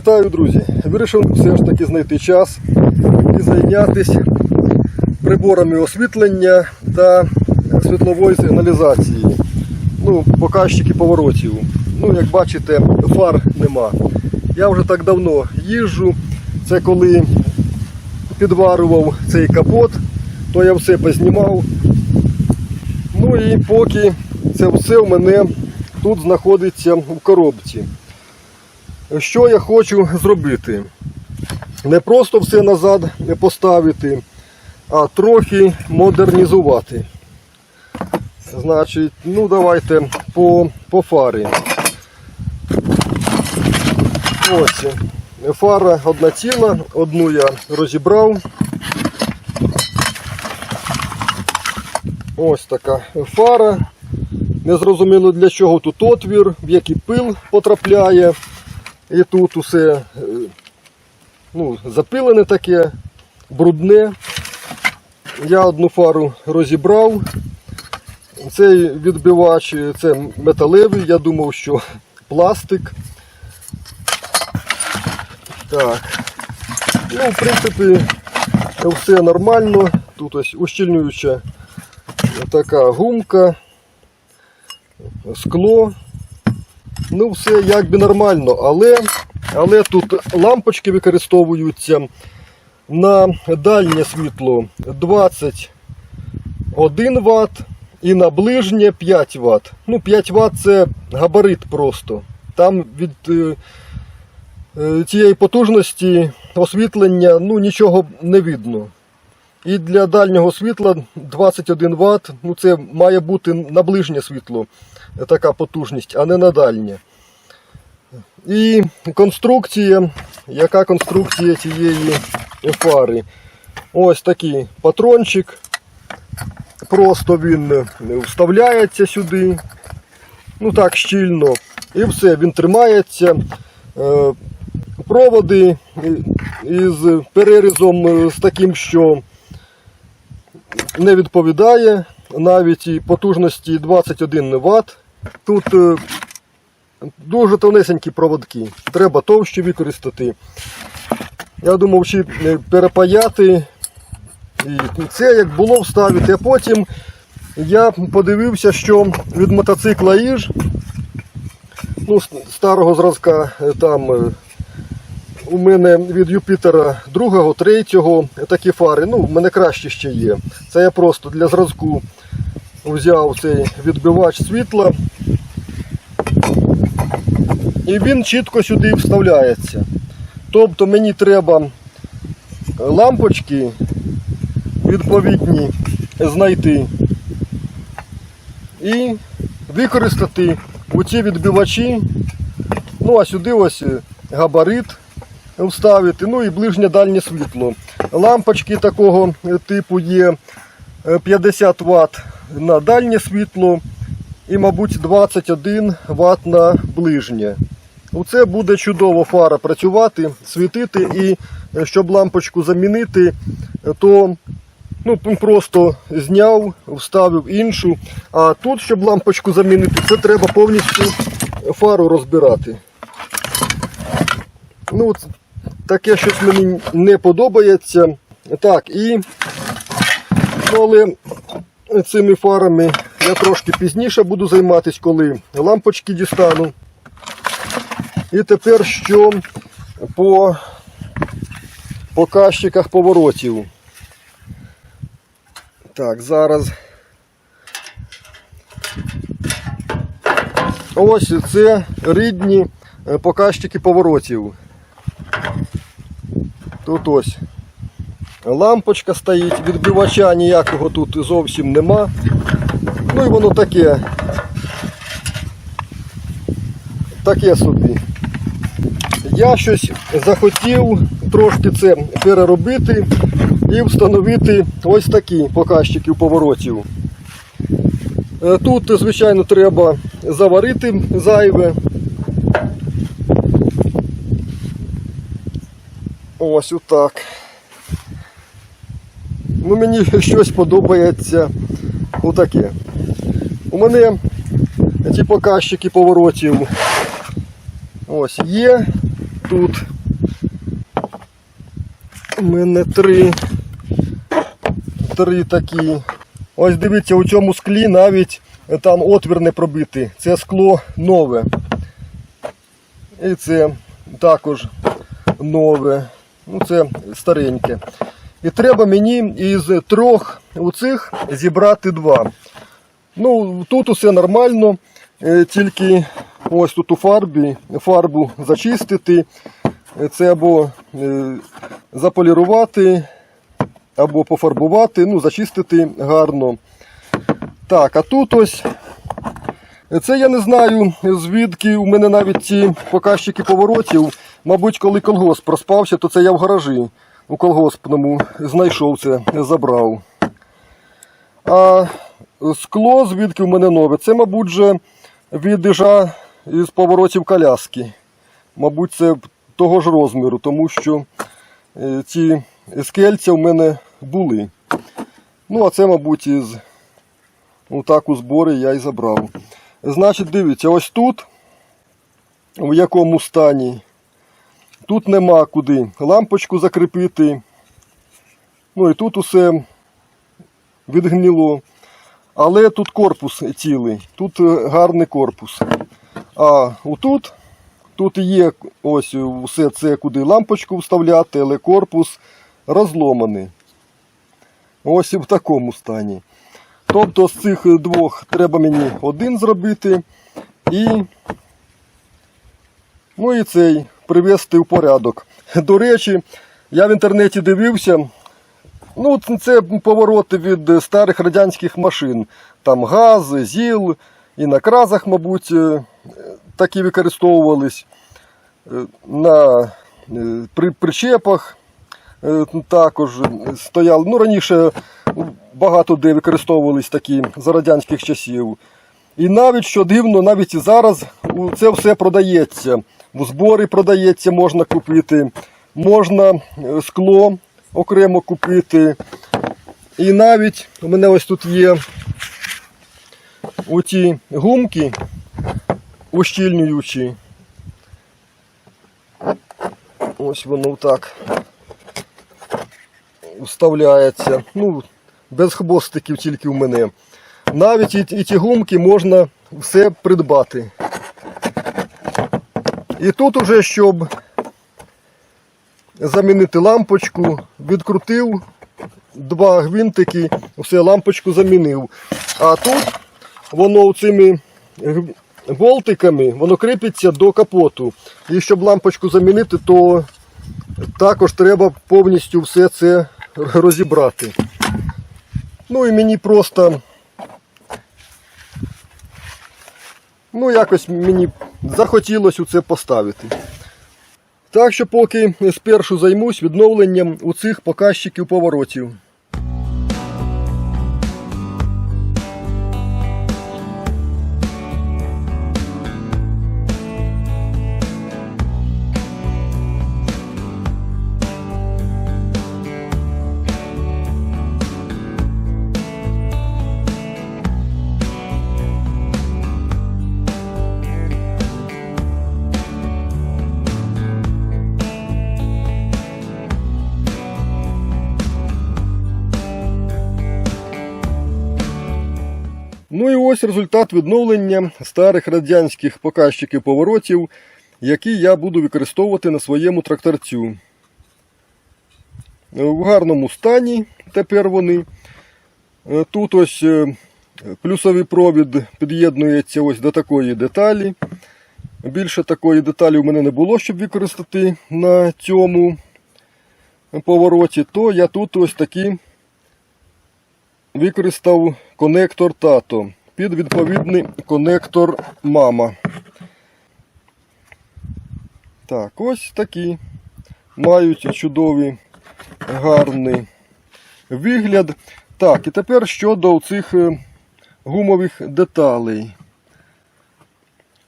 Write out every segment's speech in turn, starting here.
Вітаю, друзі! Вирішив все ж таки знайти час і зайнятися приборами освітлення та світлової сигналізації. Ну, показчики поворотів. Ну, як бачите, фар нема. Я вже так давно їжджу. Це коли підварював цей капот, то я все познімав. Ну і поки це все в мене тут знаходиться в коробці. Що я хочу зробити? Не просто все назад поставити, а трохи модернізувати. Значить, ну давайте по, по фарі. Ось. Фара одна ціла, одну я розібрав. Ось така фара. Незрозуміло для чого тут отвір, в який пил потрапляє. І тут усе е, ну, запилене таке, брудне. Я одну фару розібрав. Цей відбивач це металевий, я думав, що пластик. Так. Ну, в принципі, все нормально. Тут ось ущільнююча така гумка, скло. Ну, все якби нормально, але, але тут лампочки використовуються на дальнє світло 21 Вт і на ближнє 5 Вт. Ну, 5 Вт це габарит просто. Там від е, е, цієї потужності освітлення ну, нічого не видно. І для дальнього світла 21 Вт, ну це має бути на ближнє світло така потужність, а не на дальнє. І конструкція, яка конструкція цієї фари? Ось такий патрончик. Просто він вставляється сюди. Ну так, щільно. І все, він тримається. Е, Проводи із перерізом е, з таким, що не відповідає навіть потужності 21 Вт. Тут е, дуже тонесенькі проводки. Треба товщі використати. Я думав, чи е, перепаяти. І це як було вставити. А потім я подивився, що від мотоцикла Іж, ну, старого зразка е, там. У мене від Юпітера другого, третього такі фари. Ну, в мене краще ще є. Це я просто для зразку взяв цей відбивач світла. І він чітко сюди вставляється. Тобто мені треба лампочки відповідні знайти і використати у ці відбивачі. Ну а сюди ось габарит вставити, ну і ближнє дальнє світло. Лампочки такого типу є е, 50 Вт на дальнє світло і, мабуть, 21 Вт на ближнє. Оце буде чудово фара працювати, світити і е, щоб лампочку замінити, е, то ну, просто зняв, вставив іншу. А тут, щоб лампочку замінити, це треба повністю фару розбирати. Ну, таке щось мені не подобається. Так, і але цими фарами я трошки пізніше буду займатися, коли лампочки дістану. І тепер що по показчиках поворотів. Так, зараз. Ось це рідні е, показчики поворотів. Тут ось лампочка стоїть, відбивача ніякого тут зовсім нема. Ну і воно таке. Таке собі. Я щось захотів трошки це переробити і встановити ось такі показчики поворотів. Е, Тут, звичайно, треба заварити зайве. Ось отак. Ну, мені щось подобається отаке. У мене ці показчики поворотів ось є тут У мене три. Три такі. Ось дивіться, у цьому склі навіть там отвір не пробитий. Це скло нове. І це також нове. Ну, це стареньке. І треба мені із трьох оцих зібрати два. Ну, тут усе нормально, е, тільки ось тут у фарбі, фарбу зачистити. Е, Це або е, заполірувати, або пофарбувати, ну, зачистити гарно. Так, а тут ось. Це я не знаю, звідки у мене навіть ці показчики поворотів. Мабуть, коли колгосп проспався, то це я в гаражі у колгоспному знайшов це, забрав. А скло, звідки в мене нове, це, мабуть, же від іжа із поворотів коляски. Мабуть, це того ж розміру, тому що е, ці скельця в мене були. Ну, а це, мабуть, із отак у зборі я і забрав. Значить, дивіться, ось тут, в якому стані, тут нема куди лампочку закріпити. Ну і тут усе відгнило. Але тут корпус цілий, тут е, гарний корпус. А отут, тут є ось все це, куди лампочку вставляти, але корпус розломаний. Ось і в такому стані. Тобто з цих двох треба мені один зробити і, ну і цей привести в порядок. До речі, я в інтернеті дивився. Ну, це повороти від старих радянських машин. Там газ, ЗІЛ, і на кразах, мабуть, е, такі використовувались. Е, На е, при причепах також стояли. Ну, раніше багато де використовувались такі за радянських часів. І навіть що дивно, навіть і зараз це все продається. В зборі продається, можна купити, можна е, скло окремо купити. І навіть у мене ось тут є оті гумки ущільнюючі. Ось воно так вставляється. Ну, без хвостиків тільки в мене. Навіть і, і ті гумки можна все придбати. І тут уже, щоб замінити лампочку, відкрутив два гвинтики, все, лампочку замінив. А тут воно цими болтиками воно кріпиться до капоту. І щоб лампочку замінити, то також треба повністю все це розібрати. Ну і мені просто. Ну, якось мені захотілося це поставити. Так що поки спершу займусь відновленням у цих показчиків поворотів. Ось результат відновлення старих радянських показчиків поворотів, які я буду використовувати на своєму тракторцю. В гарному стані тепер вони. Е, Тут ось е, плюсовий провід під'єднується ось до такої деталі. Більше такої деталі у мене не було, щоб використати на цьому повороті, то я тут ось такі використав конектор тато під відповідний конектор мама. Так, ось такі мають чудовий гарний вигляд. Так, і тепер щодо цих е, гумових деталей.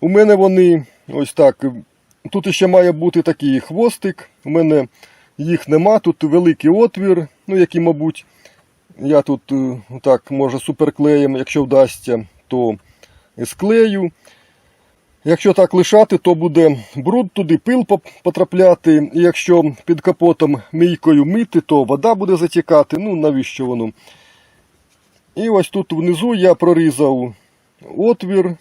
У мене вони ось так. Тут ще має бути такий хвостик. У мене їх нема. Тут великий отвір, ну який, мабуть, я тут е, так, може суперклеєм, якщо вдасться, то склею. Якщо так лишати, то буде бруд туди, пил потрапляти. І якщо під капотом мийкою мити, то вода буде затікати. Ну навіщо воно? І ось тут внизу я прорізав отвір.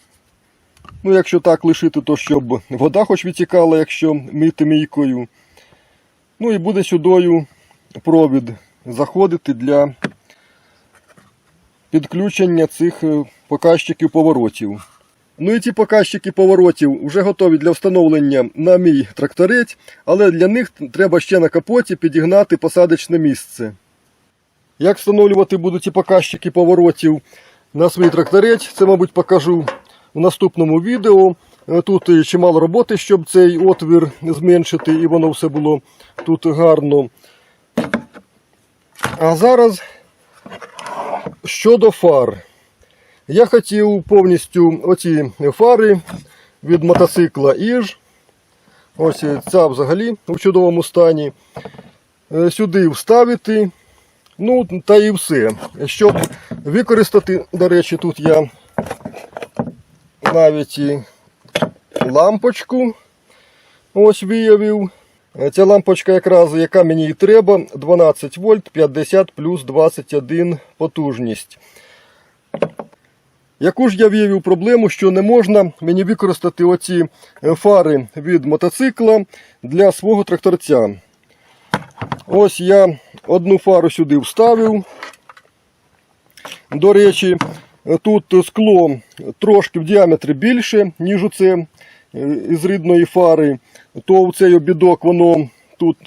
Ну, якщо так лишити, то щоб вода хоч відтікала, якщо мити мийкою. Ну і буде сюдою провід заходити для підключення цих е, показчиків поворотів. Ну і ці показчики поворотів вже готові для встановлення на мій тракторець, але для них треба ще на капоті підігнати посадочне місце. Як встановлювати буду ці показчики поворотів на свій тракторець, це, мабуть, покажу в наступному відео. Е, Тут і чимало роботи, щоб цей отвір зменшити, і воно все було тут гарно. А зараз щодо фар. Я хотів повністю оці фари від мотоцикла Іж. Ось ця взагалі у чудовому стані. Е, Сюди вставити. Ну, та і все. Щоб використати, до речі, тут я навіть і лампочку ось виявив. Е, Ця лампочка якраз, яка мені і треба, 12 вольт 50 плюс 21 потужність. Яку ж я виявив проблему, що не можна мені використати оці е, фари від мотоцикла для свого тракторця. Ось я одну фару сюди вставив. До речі, е, тут скло трошки в діаметрі більше, ніж оце е, із рідної фари, то цей обідок воно тут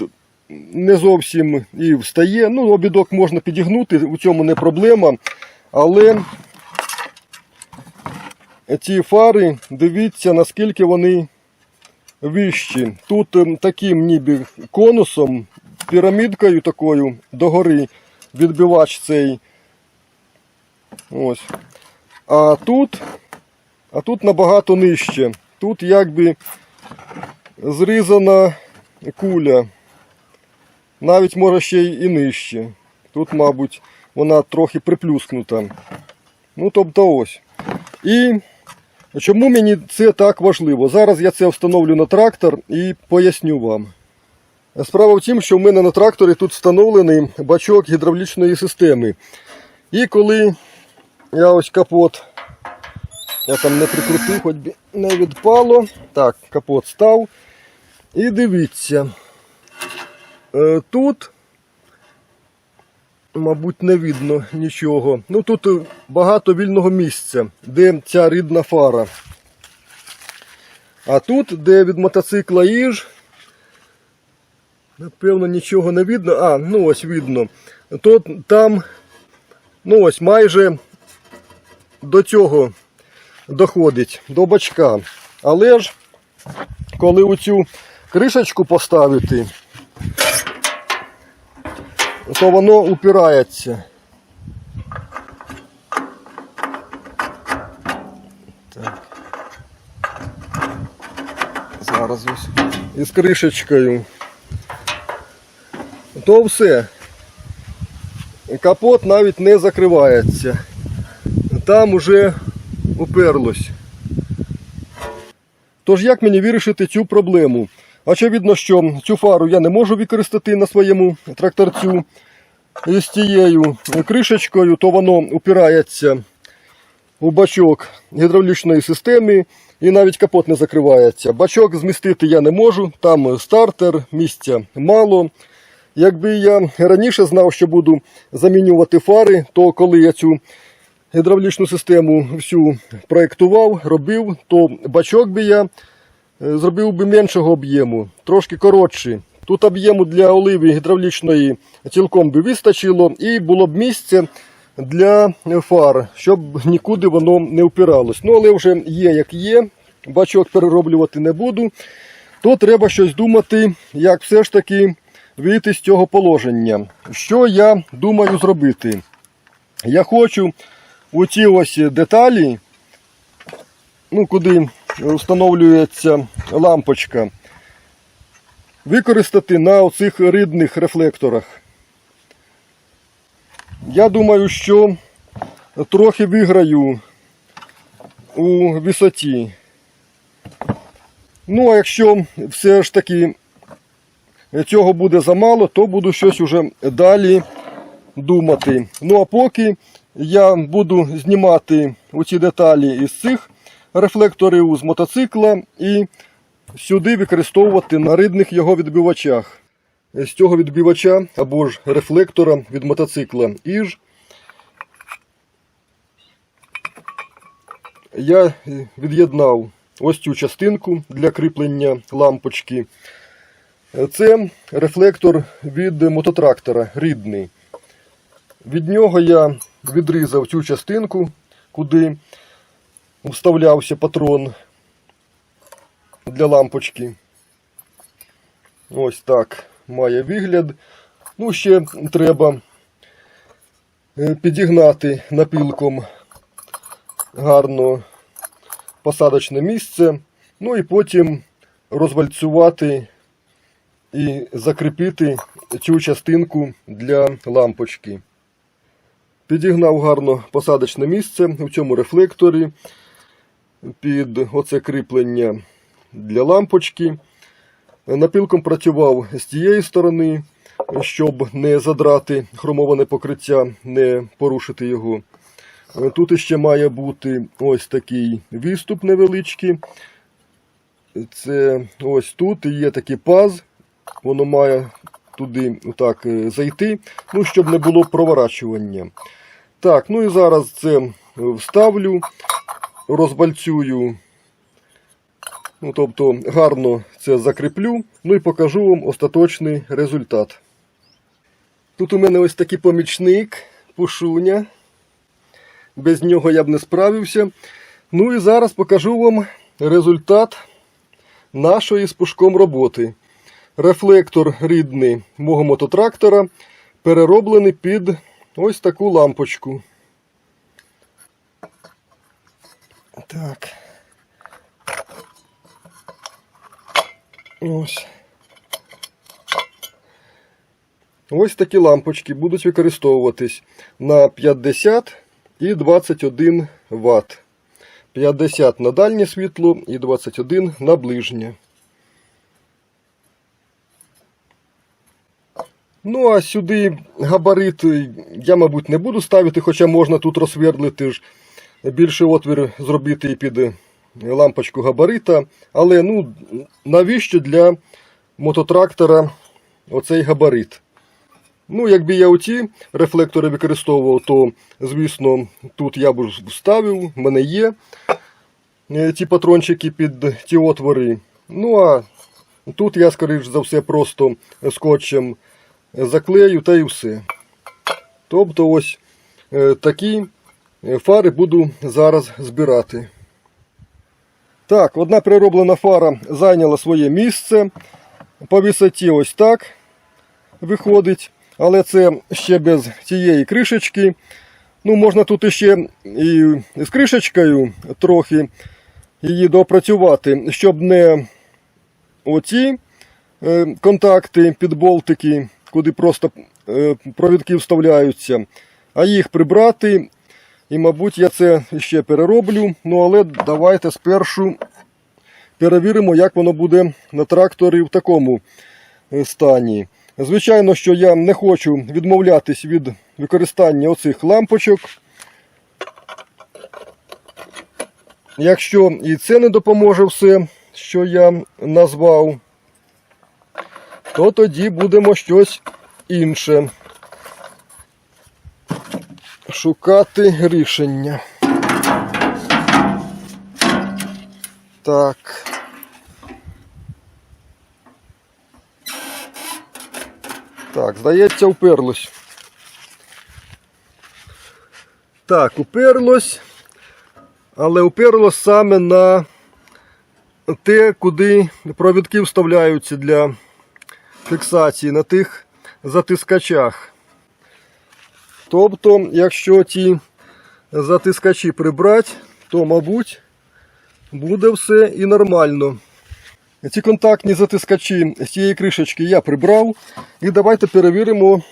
не зовсім і встає. Ну, обідок можна підігнути, у цьому не проблема. Але ці фари, дивіться, наскільки вони вищі. Тут ем, таким ніби конусом, пірамідкою такою догори відбивач цей. Ось. А тут, а тут набагато нижче. Тут якби зрізана куля. Навіть може ще й і нижче. Тут, мабуть, вона трохи приплюскнута. Ну, тобто ось. І чому мені це так важливо? Зараз я це встановлю на трактор і поясню вам. Справа в тім, що в мене на тракторі тут встановлений бачок гідравлічної системи. І коли я ось капот, я там не прикрутив, хоч би не відпало. Так, капот став. І дивіться. Е, Тут, мабуть, не видно нічого. Ну тут багато вільного місця, де ця рідна фара. А тут, де від мотоцикла їж, напевно, нічого не видно. А, ну ось видно. То там, ну ось майже до цього доходить, до бачка. Але ж, коли оцю кришечку поставити, то воно упирається. Так. Зараз ось із кришечкою. То все. Капот навіть не закривається. Там уже уперлось. Тож як мені вирішити цю проблему? Очевидно, що цю фару я не можу використати на своєму тракторцю з тією кришечкою, то воно упирається у бачок гідравлічної системи і навіть капот не закривається. Бачок змістити я не можу, там стартер, місця мало. Якби я раніше знав, що буду замінювати фари, то коли я цю гідравлічну систему всю проєктував, робив, то бачок би я е, зробив би меншого об'єму, трошки коротший. Тут об'єму для оливи гідравлічної цілком би вистачило і було б місце для фар, щоб нікуди воно не впиралось. Ну, але вже є як є, бачок перероблювати не буду, то треба щось думати, як все ж таки вийти з цього положення. Що я думаю зробити? Я хочу у ці ось деталі, ну, куди встановлюється лампочка, використати на оцих рідних рефлекторах. Я думаю, що трохи виграю у висоті. Ну, а якщо все ж таки цього буде замало, то буду щось уже далі думати. Ну а поки я буду знімати оці деталі із цих рефлекторів з мотоцикла і сюди використовувати на рідних його відбивачах. З цього відбивача або ж рефлектора від мотоцикла. І ж я від'єднав ось цю частинку для кріплення лампочки. Це рефлектор від мототрактора рідний. Від нього я відрізав цю частинку, куди вставлявся патрон для лампочки. Ось так має вигляд. Ну, ще треба е, підігнати напілком гарно посадочне місце. Ну і потім розвальцювати і закріпити цю частинку для лампочки. Підігнав гарно посадочне місце в цьому рефлекторі під оце кріплення для лампочки. Напілком працював з тієї сторони, щоб не задрати хромоване покриття, не порушити його. Тут іще має бути ось такий відступ невеличкий. Це ось тут і є такий паз. Воно має туди отак е, зайти, ну, щоб не було проворачування. Так, ну і зараз це вставлю, розбальцюю, ну, тобто гарно це закріплю, ну і покажу вам остаточний результат. Тут у мене ось такий помічник, пушуня. Без нього я б не справився. Ну і зараз покажу вам результат нашої з пушком роботи. Рефлектор рідний мого мототрактора перероблений під ось таку лампочку. Так. Ось. Ось такі лампочки будуть використовуватись на 50 і 21 Вт. 50 на дальнє світло і 21 на ближнє. Ну, а сюди габарит я, мабуть, не буду ставити, хоча можна тут розсвердлити ж більший отвір зробити і під лампочку габарита. Але ну, навіщо для мототрактора оцей габарит? Ну, якби я оці рефлектори використовував, то, звісно, тут я б вставив, в мене є е, ті патрончики під ті отвори. Ну, а тут я, скоріш за все, просто скотчем заклею та і все. Тобто ось е, такі фари буду зараз збирати. Так, одна прироблена фара зайняла своє місце. По висоті ось так виходить. Але це ще без цієї кришечки. Ну, можна тут іще і з кришечкою трохи її допрацювати, щоб не оці е, контакти під болтики, куди просто е, провідки вставляються, а їх прибрати. І, мабуть, я це ще перероблю. Ну, але давайте спершу перевіримо, як воно буде на тракторі в такому е, стані. Звичайно, що я не хочу відмовлятись від використання оцих лампочок. Якщо і це не допоможе все, що я назвав, то тоді будемо щось інше шукати рішення. Так. Так, здається, уперлось. Так, уперлось, але уперлось саме на те, куди провідки вставляються для фіксації на тих затискачах. Тобто, якщо ті затискачі прибрати, то, мабуть, буде все і нормально. Ці контактні затискачі з цієї кришечки я прибрав. І давайте перевіримо,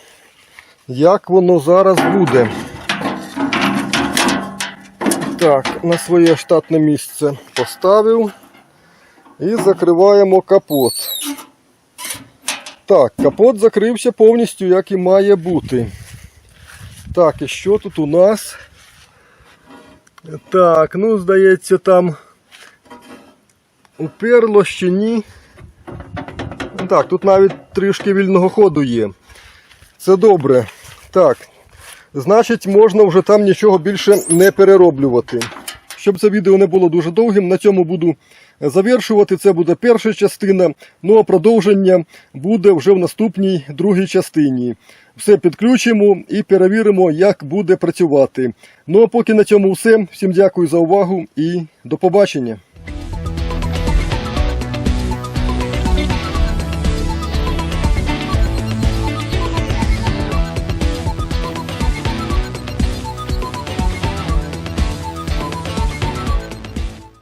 як воно зараз буде. Так, на своє штатне місце поставив. І закриваємо капот. Так, капот закрився повністю, як і має бути. Так, і що тут у нас? Так, ну, здається, там уперло ще ні. Так, тут навіть трішки вільного ходу є. Це добре. Так. Значить, можна вже там нічого більше не перероблювати. Щоб це відео не було дуже довгим, на цьому буду завершувати. Це буде перша частина. Ну а продовження буде вже в наступній другій частині. Все підключимо і перевіримо, як буде працювати. Ну а поки на цьому все. Всім дякую за увагу і до побачення.